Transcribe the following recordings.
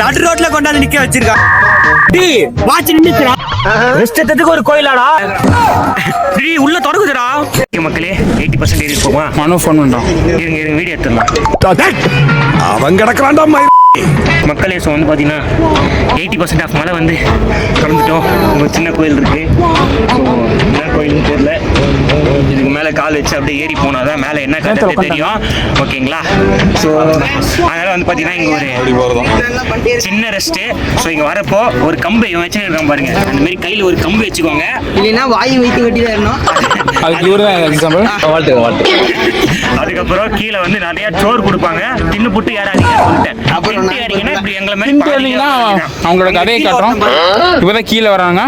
நடு ரோட்ல கொண்டாந்து நிக்க வச்சிருக்கான் டேய் வாட்ச் நின்னுச்சுடா. ரெஸ்ட் எடுத்ததுக்கு ஒரு கோயிலாடா. டேய் உள்ள தொடங்குதுடா. மக்களே எயிட்டி பர்சன்ட் ஏறி போமா? மனோ ஃபோன் பண்ணுறான் இருங்க இருங்க வீடியோ எடுத்துடலாம். அவன் கிடக்குறான்டா மக்களே ஸோ வந்து பார்த்தீங்கன்னா எயிட்டி பர்சன்ட் ஆஃப் மழை வந்து கலந்துட்டோம் ஒரு சின்ன கோயில் இருக்கு. ஸோ என்ன கோயில்னு தெரியல. கால் வச்சு அப்படியே ஏறி போனால் தான் மேலே என்ன கதை தெரியும். ஓகேங்களா? ஸோ அதனால் வந்து பார்த்தீங்கன்னா இங்கே ஒரு சின்ன ரெஸ்ட்டு ஸோ இங்கே வரப்போ ஒரு கம்பு இவன் வச்சுருக்கான் பாருங்க. அந்த மாதிரி கையில் ஒரு கம்பு வச்சுக்கோங்க. இல்லைன்னா வாய் வைத்து வெட்டி தான் அதுக்கப்புறம் கீழே வந்து நிறைய சோறு கொடுப்பாங்க. தின்னு புட்டு ஏறாதீங்க சொல்லிட்டேன். அப்புறம் ஏறிங்கன்னா இப்படி எங்களை மாதிரி அவங்களோட கதையை காட்டுறோம். இப்போதான் கீழே வராங்க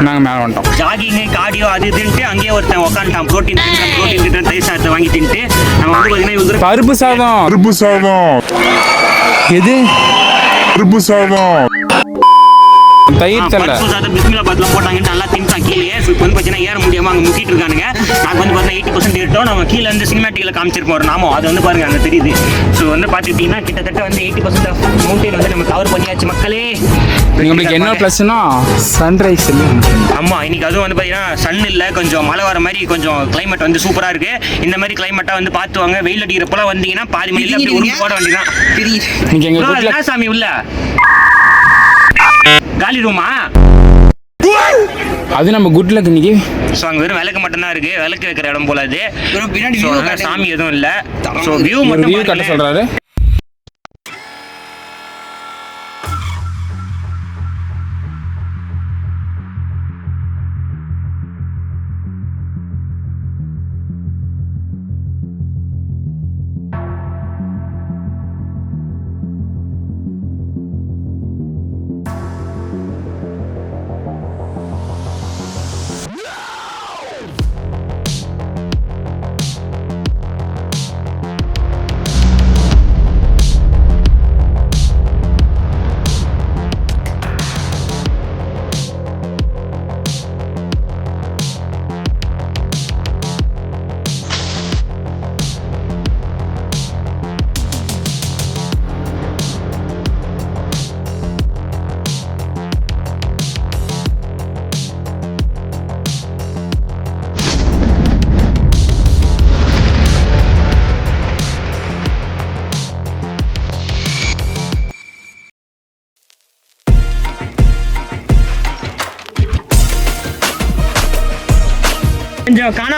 நாங்கள் மேலே வந்துட்டோம். ஜாகிங் கார்டியோ அது இதுன்ட்டு அங்கேயே ஒருத்தன் உட்காந்துட்டான் ப்ரோட்டீன் ப்ரோட்டீன் தின்றான் தயிர் சாதத்தை வாங்கி தின்ட்டு. நம்ம வந்து பார்த்தீங்கன்னா இவங்க பருப்பு சாதம். பருப்பு சாதம். எது? பருப்பு சாதம். தயிர் சாதம் பிஸ்மிலா பாத்தில் போட்டாங்கன்னு நல்லா தின்ட்டான் கீழே ஸோ இப்போ வந்து பார்த்தீங்கன்னா ஏற முடியாம அங்கே முக்கிட்டு இருக்கானுங்க. நாங்கள் வந்து பார்த்தீங்கன்னா எயிட்டி பர்சன்ட் ஏறிட்டோம் நம்ம கீழே வந்து சினிமேட்டிக்கில் காமிச்சிருப்போம். ஒரு நாமம் அது வந்து பாருங்க அங்கே தெரியுது. ஸோ வந்து பார்த்துக்கிட்டிங்கன்னா கிட்டத்தட்ட வந்து எயிட்டி பர்சன்ட் ஆஃப் மவுண்டைன் வந்து நம்ம கவர் பண்ணியாச்சு மக்களே. உங்களுக்கு என்ன ப்ளஸ்னா சன்ரைஸ் ஆமா இன்னைக்கு அதுவும் வந்து பாத்தீங்கன்னா சன் இல்ல கொஞ்சம் மழை வர மாதிரி கொஞ்சம் கிளைமேட் வந்து சூப்பரா இருக்கு. இந்த மாதிரி கிளைமேட்டா வந்து பார்த்து வாங்க. வெயில் அடிக்கிறப்பலாம் வந்தீங்கன்னா பாதி மணில அப்படி உருண்டு போட வேண்டியதான் இன்னைக்கு எங்கள் சாமி உள்ள? காலி ரூமா? அது நம்ம குட் லக் இன்னைக்கு. ஸோ அங்கே வெறும் விளக்கு மட்டும்தான் இருக்கு. விளக்கு வைக்கிற இடம் போல அது. பின்னாடி. சாமி எதுவும் இல்லை. ஸோ வியூ மட்டும் வியூ கட்ட பாருங்களேன்.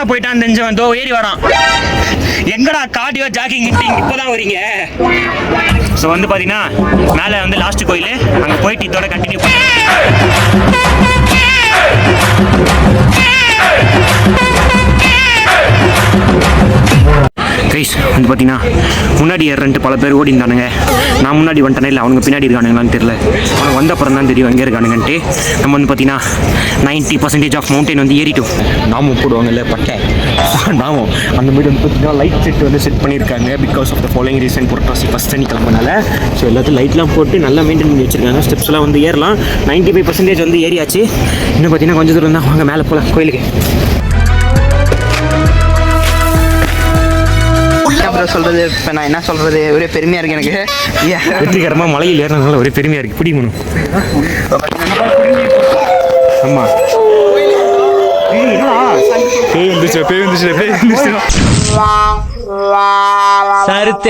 எங்கடா கொஞ்சம் போயிட்டான் தெரிஞ்சவன் தோ ஏறி வரான் எங்கடா கார்டியோ ஜாகிங் இப்போதான் வரீங்க ஸோ வந்து பார்த்தீங்கன்னா மேலே வந்து லாஸ்ட் கோயில். அங்கே போயிட்டு இதோட கண்டினியூ கைஸ் வந்து பார்த்தீங்கன்னா முன்னாடி ஏறன்ட்டு பல பேர் ஓடி இருந்தானுங்க நான் முன்னாடி வந்துட்டேனே இல்லை அவனுங்க பின்னாடி இருக்கானுங்களான்னு தெரியல. அவனுக்கு வந்த அப்புறம் தான் தெரியும் எங்கே இருக்கானுங்கன்ட்டு. நம்ம வந்து பார்த்தீங்கன்னா நைன்ட்டி பர்சன்டேஜ் ஆஃப் மவுண்டைன் வந்து ஏறிட்டோம். நாமும் போடுவாங்கல்ல பட்டை. நாமும். அந்த மாதிரி வந்து பார்த்தீங்கன்னா லைட் செட் வந்து செட் பண்ணியிருக்காங்க because of the following reason Purattasi first தண்ணி கிளம்பினால ஸோ எல்லாத்தையும் லைட்லாம் போட்டு நல்லா மெயின்டைன் பண்ணி வச்சிருக்காங்க. ஸ்டெப்ஸ்லாம் வந்து ஏறலாம். நைன்ட்டி ஃபைவ் பர்சன்டேஜ் வந்து ஏறியாச்சு. இன்னும் பார்த்தீங்கன்னா கொஞ்சம் தூரம் தான். வாங்க மேலே போகலாம் கோயிலுக்கு. என்ன ப்ரோ சொல்றது? இப்போ நான் என்ன சொல்றது? ஒரே பெருமையா இருக்கு எனக்கு. ஏன் வெற்றிகரமாக மலையில் ஏறினதுனால ஒரே பெருமையாக இருக்குது பிடிக்கணும் ஆமாம் பேய் வந்துச்சு பேய் வந்துச்சு பேய் வந்துச்சு. சருத்த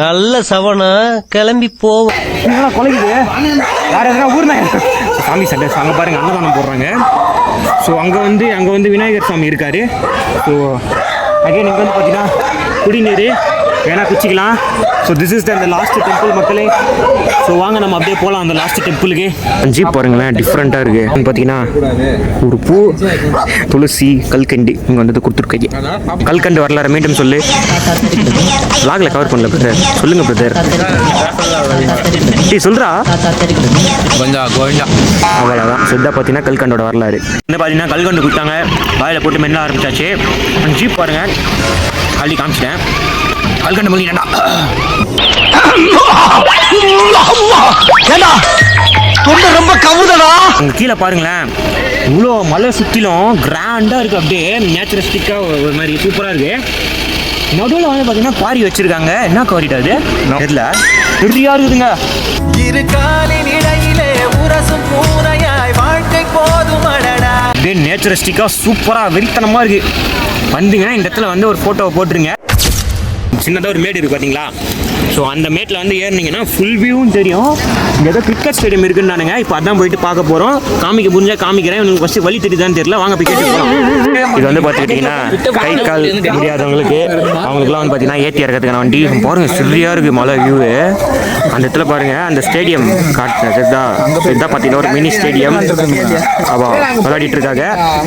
நல்ல சவனம் கிளம்பி போவோம். என்னடா கொலைக்குது? வேற எதனா ஊர் சாமி சண்டை அங்கே பாருங்க அன்னதானம் போடுறாங்க. ஸோ அங்கே வந்து அங்கே வந்து விநாயகர் சாமி இருக்காரு. ஸோ அகைன் இங்கே வந்து பார்த்தீங்கன்னா குடிநீர். வேணா குச்சிக்கலாம் so this is the last temple மக்களே. ஸோ வாங்க நம்ம அப்படியே போகலாம் அந்த லாஸ்ட் டெம்பிளுக்கு ஜீப் பாருங்களேன் டிஃப்ரெண்ட்டாக இருக்குது பார்த்தீங்கன்னா ஒரு பூ துளசி கல்கண்டு இங்கே வந்து கொடுத்துருக்கீங்க. கல்கண்டு வரலாறு மீண்டும் சொல்லு. லாகில் கவர் பண்ணல பிரதர் சொல்லுங்கள் பிரதர் டேய் சொல்றா. கொஞ்சம் கோவிந்தா அவ்வளோதான் சித்தா பார்த்தீங்கன்னா கல்கண்டோட வரலாறு. இந்த பார்த்தீங்கன்னா கல்கண்டு கொடுத்தாங்க. வாயில் போட்டு மெல்ல ஆரம்பிச்சாச்சு. அந்த ஜீப் பாருங்க. அள்ளி காமிச்சிட்டேன். கல்கண்டு மொழிடா ரொம்ப கவுதடா. அங்கே கீழே பாருங்களேன். இவ்வளோ மலை சுற்றிலும் கிராண்டாக இருக்குது அப்படியே நேச்சுரஸ்டிக்காக ஒரு மாதிரி சூப்பராக இருக்குது நடுவில் வந்து பார்த்தீங்கன்னா குவாரி வச்சுருக்காங்க. என்ன குவாரிடா அது தெரியல. சரியா இருக்குதுங்க இரு காலின் இடையிலே உரசும் பூனையாய் வாழ்க்கை போதும் அடடா. அப்படியே நேச்சுரஸ்டிக்காக சூப்பராக வெறித்தனமாக இருக்கு. வந்துங்கன்னா இந்த இடத்துல வந்து ஒரு ஃபோட்டோவை போட்டுருங்க. சின்னதாக ஒரு மேடு இருக்கு பார்த்தீங்களா ஸோ அந்த மேட்டில் வந்து ஏறினீங்கன்னா ஃபுல் வியூவும் தெரியும். இங்கே ஏதோ கிரிக்கெட் ஸ்டேடியம் இருக்குன்னானுங்க இப்போ அதான் போயிட்டு பார்க்க போகிறோம் காமிக்க புரிஞ்சால் காமிக்கிறேன். உங்களுக்கு ஃபஸ்ட்டு வழி தெரியுதான்னு தெரியல. வாங்க போய் கேட்டு போகலாம் இது வந்து பார்த்துக்கிட்டிங்கன்னா கை கால் முடியாதவங்களுக்கு அவங்களுக்குலாம் வந்து பார்த்தீங்கன்னா ஏற்றி இறக்கிறதுக்கான வண்டி. பாருங்க சரியாக இருக்குது மழை வியூவு அந்த இடத்துல பாருங்க அந்த ஸ்டேடியம் காட்டுறது இதுதான் இதுதான் பார்த்தீங்கன்னா ஒரு மினி ஸ்டேடியம் அவள் விளையாடிட்டு இருக்காங்க.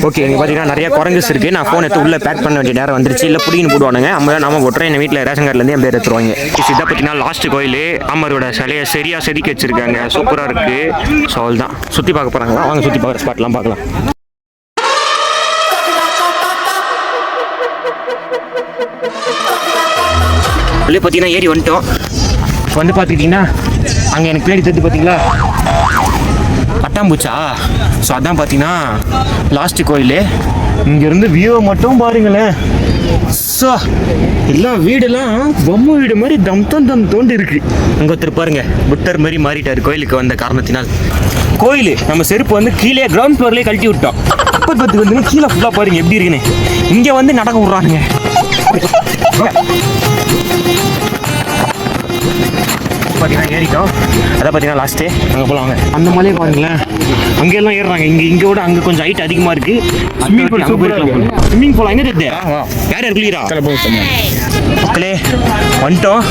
ஓகே இங்கே பார்த்தீங்கன்னா நிறைய குரங்குஸ் இருக்குது நான் ஃபோன் எடுத்து உள்ளே பேக் பண்ண வேண்டிய நேரம் வந்துருச்சு. இல்லை பிடிக்கின்னு போடுவானுங்க. நம்ம நாம போட்டுறேன் என் வீட்டில் ரேஷன் கார்டுலேருந்து என் பேர் எடுத்துருவாங்க. இதை பார்த்தீங்கன்னா லாஸ்ட் கோயில் அம்மரோட சிலையை சரியாக செதுக்கி வச்சிருக்காங்க. சூப்பராக இருக்குது ஸோ தான் சுற்றி பார்க்க போகிறாங்களா வாங்க சுற்றி பார்க்குற ஸ்பாட்லாம் பார்க்கலாம். உள்ளே பார்த்தீங்கன்னா ஏறி வந்துட்டோம். வந்து பார்த்துக்கிட்டிங்கன்னா அங்கே எனக்கு பின்னாடி தெரிஞ்சு பார்த்தீங்களா? பட்டாம்பூச்சா ஸோ அதான் பார்த்தீங்கன்னா லாஸ்ட் கோயில். இங்கேருந்து வியூவை மட்டும் பாருங்களேன். ஸோ எல்லாம் வீடெல்லாம் பொம்மை வீடு மாதிரி தம் தம் தம் தோண்டு இருக்கு. அங்கே ஒருத்தர் பாருங்க புத்தர் மாதிரி மாறிட்டார் கோயிலுக்கு வந்த காரணத்தினால். கோயில் நம்ம செருப்பு வந்து கீழே கிரவுண்ட் ஃப்ளோர்லேயே கழட்டி விட்டோம். அப்போ பத்து வந்து கீழே ஃபுல்லாக பாருங்க எப்படி இருக்குன்னு. இங்கே வந்து நடக்க விட்றானுங்க. பார்த்தீங்கன்னா ஏறிட்டோம் அதான் பார்த்தீங்கன்னா லாஸ்ட்டு அங்கே போகலாம் வாங்க. அந்த மலையை பாருங்களேன். அங்கெல்லாம் ஏறுறாங்க. இங்கே இங்கே விட அங்கே கொஞ்சம் ஹைட் அதிகமாக இருக்குது ஸ்விம்மிங் பூல் சூப்பராக ஸ்விம்மிங் பூல் எங்கே தெரியுது யார் யார் குளிரா மக்களே வந்துட்டோம்.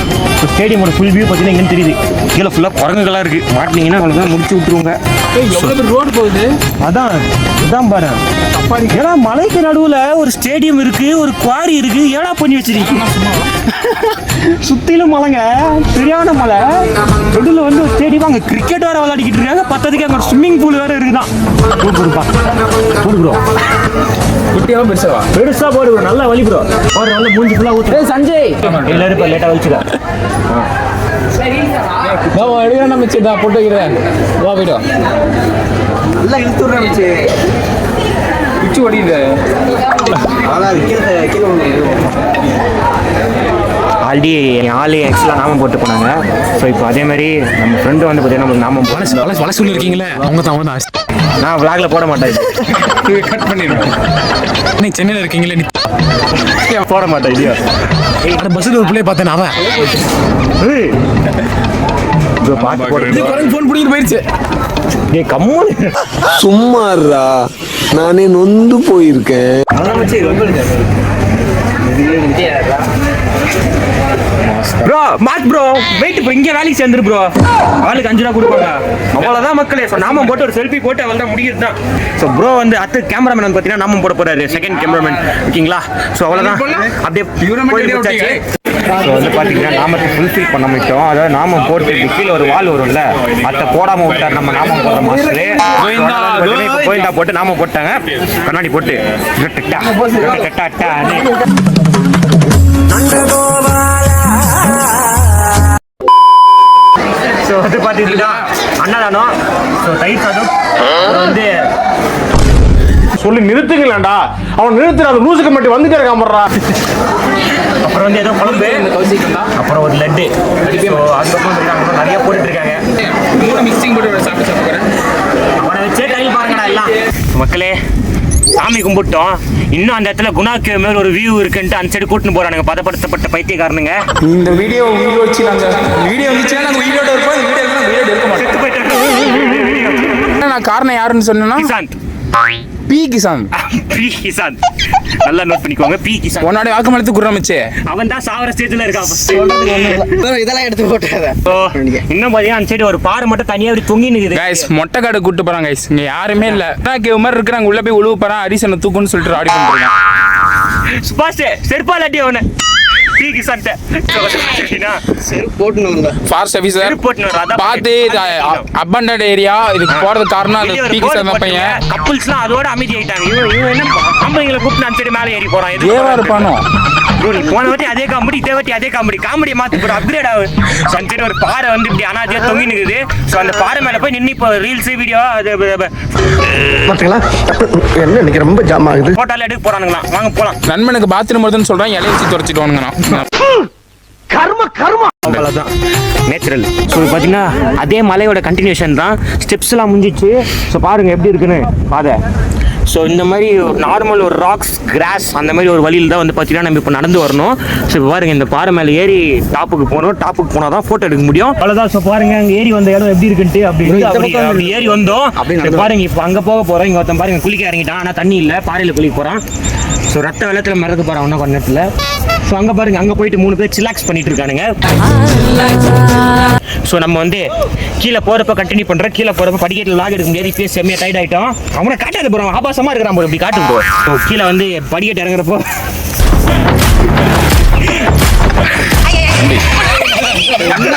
ஸ்டேடியமோட ஃபுல் வியூ பார்த்தீங்கன்னா எங்கன்னு தெரியுது. கீழே ஃபுல்லாக குரங்குகளாக இருக்குது மாட்டினீங்கன்னா அவ்வளோதான் முடிச்சு விட்ருவாங்க ரோடு போகுது? அதான் இதான் பாரு. ஏன்னா மலைக்கு நடுவுல ஒரு ஸ்டேடியம் இருக்கு ஒரு குவாரி இருக்கு ஏடா பண்ணி வச்சிருக்கீங்க? சுத்திலும் மலைங்க சரியான மலை. நடுவில் வந்து ஒரு ஸ்டேடியம் அங்க கிரிக்கெட் வேற விளையாடிக்கிட்டு இருக்காங்க. பத்ததுக்கு அங்க ஸ்விம்மிங் பூல் வேற இருக்குதான். போடுப்பா போடு ப்ரோ குட்டியெல்லாம் பெருசாவா? பெருசா போடு. நல்லா வலி ப்ரோ ஒரு நல்ல மூஞ்சி ஃபுல்லா ஊத்து. சஞ்சய். எல்லாரும் இப்போ லேட்டா வலிச்சுடா எடுக்க நம்ம சரி போட்டு வைக்கிறேன் வா போயிட்டு நல்லா இழுத்து விடுறாச்சு பிச்சு கீழே கீழே ஒன்று ஆல்ரெடி என் ஆளு ஆக்சுவலாக நாமம் போட்டு போனாங்க. ஸோ இப்போ அதே மாதிரி நம்ம ஃப்ரெண்டு வந்து பார்த்தீங்கன்னா நம்ம நாமம் போன வள வள சொல்லியிருக்கீங்களே? அவங்க தான் அவங்க தான். நான் vlogல போட மாட்டேன். கட் பண்ணிடுவேன் நீ சென்னையில் இருக்கீங்களே நீ போட மாட்டேன் இல்லையா பஸ்ஸில் ஒரு பிள்ளைய பார்த்தேன் அவன். ஏய். இதோ பார்த்து போடு. ஃபோன் பிடிக்கிட்டு போயிடுச்சு ஏய், கம்முனு. சும்மாறா நானே நொந்து போயிருக்கேன் ப்ரோ மாத் ப்ரோ வெயிட் ப்ரோ இங்கே வேலைக்கு சேர்ந்துரு ப்ரோ ஆளுக்கு அஞ்சு ரூபா கொடுப்பாங்க. அவ்வளோதான் மக்களே. ஸோ நாமம் போட்டு ஒரு செல்ஃபி போட்டு அவள் தான் முடியுது தான் ஸோ ப்ரோ வந்து அடுத்து கேமராமேன் வந்து பார்த்தீங்கன்னா நாமம் போட போறாரு. செகண்ட் கேமராமேன் ஓகேங்களா? ஸோ அவ்வளோதான் அப்படியே. ஸோ வந்து பார்த்தீங்கன்னா நாமத்தை ஃபுல்ஃபில் பண்ண முடிச்சோம் அதாவது நாமம் போட்டு கீழே ஒரு வால் வரும்ல. அதை போடாம விட்டார். நம்ம நாமம் போடுற மாஸ்டரு. இப்போ கோயிந்தா போட்டு நாமம் போட்டாங்க. கண்ணாடி போட்டு. Ta-ta, ta-ta. ஸோ வந்து பார்த்தீங்கன்னா அன்னதானம். ஸோ தயிர் சாதம். வந்து சொல்லி நிறுத்துங்களேன்டா. அவன் நிறுத்துற அந்த லூசுக்கு மட்டும் வந்து கிடக்காமறா அப்புறம் வந்து ஏதோ குழம்பு அப்புறம் ஒரு லட்டு. ஸோ அதுக்கப்புறம் நிறைய போட்டுட்டு இருக்காங்க. மூணு மிக்சிங் போட்டு சாப்பிட்டு சாப்பிட்றேன் அவனை வச்சே டைம் பாருங்கடா எல்லாம். மக்களே சாமி கும்பிட்டோம். இன்னும் அந்த இடத்துல குணாக்கு மேல ஒரு வியூ இருக்குன்ட்டு அந்த சைடு கூட்டின்னு போறானுங்க. பதப்படுத்தப்பட்ட பைத்தியக்காரனுங்க. இந்த வீடியோ வீடியோ வச்சு நாங்கள் வீடியோ வந்துச்சுன்னா வீடியோட இருப்போம் இந்த வீடியோ வீடியோ எடுக்க மாட்டோம். நான் காரணம் யாருன்னு கிசாந்த் பி கிசான் பி கிசாந்த் நல்லா நோட் பண்ணிக்கோங்க. பி கிசாந்த் உன்னோட வாக்குமூலத்துக்கு அவன் தான் சாவர ஸ்டேஜ்ல இருக்கான். இதெல்லாம் எடுத்து So, இன்னும் பாத்தீங்கன்னா அந்த சைடு ஒரு பாறை மட்டும் தனியா அப்படி தொங்கி நிக்குது. கைஸ் மொட்டை காடு கூட்டு போறாங்க கைஸ் இங்க யாருமே இல்ல. கேவ் மாதிரி இருக்கிறாங்க உள்ள போய் உழுவு போறான் அரிசனை தூக்குன்னு சொல்லிட்டு ஆடி பண்ணிருக்கான் சுபாஷ் செருப்பா இல்லாட்டி அவனை. பி கிசான்ட்ட சரிண்ணா செருப்பு போட்டுன்னு பார்த்து இது அபண்டட் ஏரியா இதுக்கு போறதுக்கு காரணம் அது பி கிசான் தான் பையன் கப்புள்ஸ்லாம் அதோட அமைதி ஆயிட்டாங்க இவன் இவன் என்ன ஆம்பளைங்களை கூப்பிட்டு மேலே ஏறி போறான் ஏவா இருப்பானோ bro, நீ போன வாட்டி அதே காமெடி இதே வாட்டி அதே காமெடி காமெடியை மாத்தி போற அப்கிரேட் அந்த சைடு ஒரு பாறை வந்து இப்படி அனாதியா தொங்கி நிக்குது ஸோ அந்த பாறை மேல போய் நின்று இப்போ ரீல்ஸ் வீடியோ அது பாத்தீங்களா? என்ன இன்னைக்கு ரொம்ப ஜாம் ஆகுது. போட்டோல எடுக்க போறானுங்களாம். வாங்க போலாம். நண்பனுக்கு பாத்ரூம் வருதுன்னு சொல்றான் இலைய வச்சு துடைச்சிட்டு வானுங்கண்ணா கர்ம கர்ம. அவ்வளோதான் நேச்சுரல் ஸோ பார்த்தீங்கன்னா அதே மலையோட கண்டினியூஷன் தான். ஸ்டெப்ஸ்லாம் முடிஞ்சிச்சு. ஸோ பாருங்க எப்படி இருக்குன்னு. பாதை. ஸோ இந்த மாதிரி நார்மல் ஒரு ராக்ஸ் கிராஸ் அந்த மாதிரி ஒரு வழியில் தான் வந்து பார்த்தீங்கன்னா நம்ம இப்போ நடந்து வரணும். ஸோ இப்போ பாருங்க இந்த பாறை மேலே ஏறி டாப்புக்கு போகணும் டாப்புக்கு போனால் தான் ஃபோட்டோ எடுக்க முடியும். அவ்வளோதான் ஸோ பாருங்க அங்கே ஏறி வந்த இடம் எப்படி இருக்குன்ட்டு அப்படி. அப்படி ஏறி வந்தோம். இப்ப பாருங்க இப்போ அங்கே போக போகிறோம் இங்கே ஒருத்தன் பாருங்க குளிக்க இறங்கிட்டான். ஆனால் தண்ணி இல்லை. பாறையில் குளிக்க போகிறான் ஸோ ரத்த வெள்ளத்தில் மிதக்க போகிறான் இன்னும் கொஞ்ச நேரத்தில் ஸோ அங்கே பாருங்க அங்கே போயிட்டு மூணு பேர் சிலாக்ஸ் பண்ணிட்டு இருக்கானுங்க. ஸோ நம்ம வந்து கீழே போகிறப்ப கண்டினியூ பண்ணுறோம் கீழே போகிறப்ப படிக்கட்டில் லாக் எடுக்க முடியாது. இப்பயே செம்மையாக டைட் ஆகிட்டோம் அவனை காட்டாது ப்ரோ ஆபாசமாக இருக்கிறான் ப்ரோ இப்படி காட்டு ப்ரோ ஸோ கீழே வந்து படிக்கட்டு இறங்குறப்போ. என்ன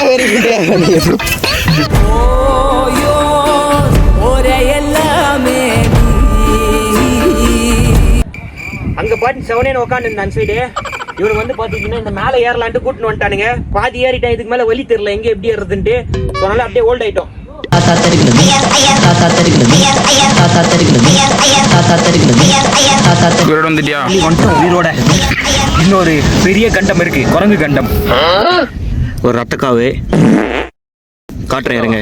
அங்கே பாட்டு செவனேன்னு உட்காந்து அந்த சைடு இவனுக்கு வந்து பார்த்தீங்கன்னா இந்த மேலே ஏறலான்ட்டு கூட்டின்னு வந்துட்டானுங்க. பாதி ஏறிட்டேன் இதுக்கு மேலே வழி தெரியல எங்கே எப்படி ஏறுறதுன்ட்டு. ஸோ அதனால அப்படியே ஓல்ட் ஆயிட்டோம். இவரோட வந்துட்டியா? தள்ளி வந்துட்டோம் உயிரோட. இன்னொரு பெரிய கண்டம் இருக்கு குரங்கு கண்டம். ஒரு ரத்தக்காவு. காட்டுறேன் இருங்க.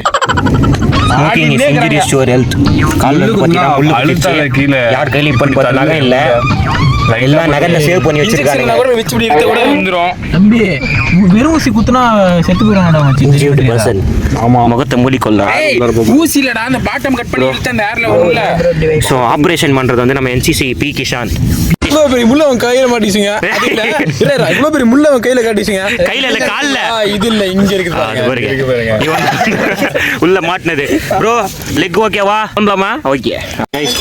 Smoking is injurious to health கால்ல வந்து பாத்தீங்கன்னா முள்ளு குத்திச்சு. கீழே. யார் கையில இப்ப இல்ல. எல்லாம் நகர்ல சேவ் பண்ணி வச்சிருக்காங்க கூட வச்சு இப்படி இருக்க கூட வந்துரும். தம்பி வெறும் ஊசி குத்துனா செத்து போயிடும் பர்சன் ஆமா. முகத்தை மூடிக்கொள்ள. ஊசி இல்லடா அந்த பாட்டம் கட் பண்ணி இழுத்து அந்த ஏர்ல வரும்ல. ஸோ ஆபரேஷன் பண்றது வந்து நம்ம என்சிசி பி கிஷான் இவ்வளவு பெரிய முள்ள அவன் கையில மாட்டிச்சுங்க. அது இல்ல. இல்ல இவ்வளவு பெரிய முள்ள அவன் கையில காட்டிச்சுங்க. கையில இல்ல கால்ல. இது இல்ல இங்க. இவன் உள்ள மாட்டினது. ப்ரோ லெக் ஓகேவா வந்தோமா ஓகே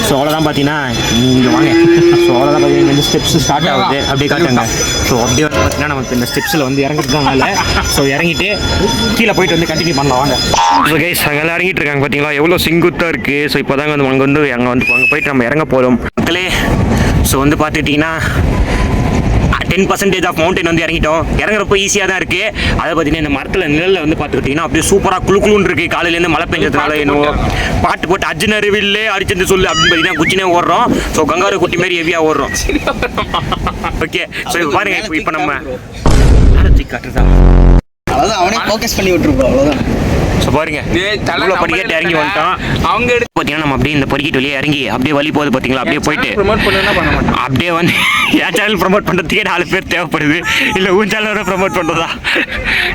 ஸோ அவ்வளோதான் பார்த்தீங்கன்னா இங்கே வாங்க. ஸோ அவ்வளோதான் பார்த்தீங்கன்னா இந்த ஸ்டெப்ஸ் ஸ்டார்ட் ஆகுது. அப்படியே காட்டுங்க. ஸோ அப்படியே வந்து பார்த்தீங்கன்னா நமக்கு இந்த ஸ்டெப்ஸில் வந்து இறங்கிட்டு தான் மேலே. ஸோ இறங்கிட்டு கீழே போயிட்டு வந்து கண்டினியூ பண்ணலாம். வாங்க. ஸோ கைஸ் அங்கே எல்லாம் இறங்கிட்டு இருக்காங்க பார்த்தீங்களா எவ்வளோ செங்குத்தாக இருக்குது ஸோ இப்போ தாங்க வந்து அங்கே வந்து அங்கே வந்து அங்கே போயிட்டு நம்ம இறங்க போகிறோம் மக்களே ஸோ வந்து பார்த்துக்கிட்டிங்கன்னா டென் பர்சன்டேஜ் ஆஃப் மவுண்டன் வந்து இறங்கிட்டோம். இறங்குறப்போ ஈஸியாக தான் இருக்குது அதை பார்த்தீங்கன்னா இந்த மரத்தில் நிழலில் வந்து பார்த்துக்கிட்டிங்கன்னா அப்படியே சூப்பராக குளு குளுன்னு இருக்குது காலையிலேருந்து மழை பெஞ்சதுனால என்னவோ. பாட்டு போட்டு அர்ஜுன அறிவில்லே அரிச்சந்து சொல்லு அப்படின்னு பார்த்தீங்கன்னா குச்சினே ஓடுறோம். ஸோ கங்காரு குட்டி மாதிரி ஹெவியாக ஓடுறோம். ஓகே ஸோ இப்போ பாருங்க இப்போ இப்போ நம்ம காட்டுறதா அவ்வளோதான் அவனே ஃபோக்கஸ் பண்ணி விட்டுருப்போம் அவ்வளோதான் ஸோ பாருங்க. டேய், தல இவ்வளோ படிக்கட்டு இறங்கி வந்துட்டோம். அவங்க எடுத்து பார்த்தீங்கன்னா நம்ம அப்படியே இந்த படிக்கட்டு வழியே இறங்கி அப்படியே வழி போகுது பார்த்தீங்களா அப்படியே போயிட்டு ப்ரோமோட் பண்ணா பண்ண மாட்டேன். அப்படியே வந்து என் சேனல் ப்ரோமோட் பண்ணுறதுக்கே நாலு பேர் தேவைப்படுது. இல்லை உன் சேனலோட ப்ரோமோட் பண்ணுறதா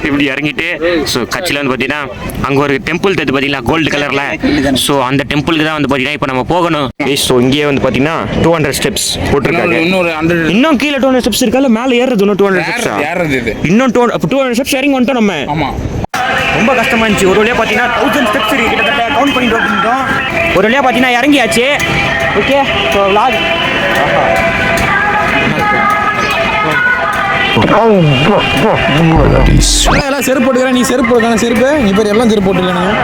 இப்படி இறங்கிட்டு ஸோ கட்சியில் வந்து பார்த்தீங்கன்னா அங்கே ஒரு டெம்பிள் தெரியுது பார்த்தீங்களா கோல்டு கலரில் ஸோ அந்த டெம்பிளுக்கு தான் வந்து பார்த்தீங்கன்னா இப்போ நம்ம போகணும். ஸோ இங்கேயே வந்து பார்த்தீங்கன்னா டூ ஹண்ட்ரட் ஸ்டெப்ஸ் போட்டிருக்காங்க. இன்னொரு ஹண்ட்ரட் இன்னும் கீழே டூ ஹண்ட்ரட் ஸ்டெப்ஸ் இருக்கா? மேலே ஏறுறது இன்னும் டூ ஹண்ட்ரட் ஸ்டெப்ஸா இது. இன்னும் டூ டூ ஹண்ட்ரட் ஸ்டெப்ஸ் இறங்கி வந்துட்டோம் நம்ம. ஆமா. ரொம்ப கஷ்டமா இருந்துச்சு ஒரு வழியாக பார்த்தீங்கன்னா தௌசண்ட் ஸ்டெப்ஸ் கிட்டத்தட்ட கவுண்ட் பண்ணிட்டு வந்துட்டோம் ஒரு வழியாக பார்த்தீங்கன்னா இறங்கியாச்சு ஓகே ஸோ லாக் எல்லாம் செருப்பு எடுக்கிறேன் நீ செருப்பு செருப்பு நீ பேர் எல்லாம் செருப்பு போட்டுருக்கானுங்க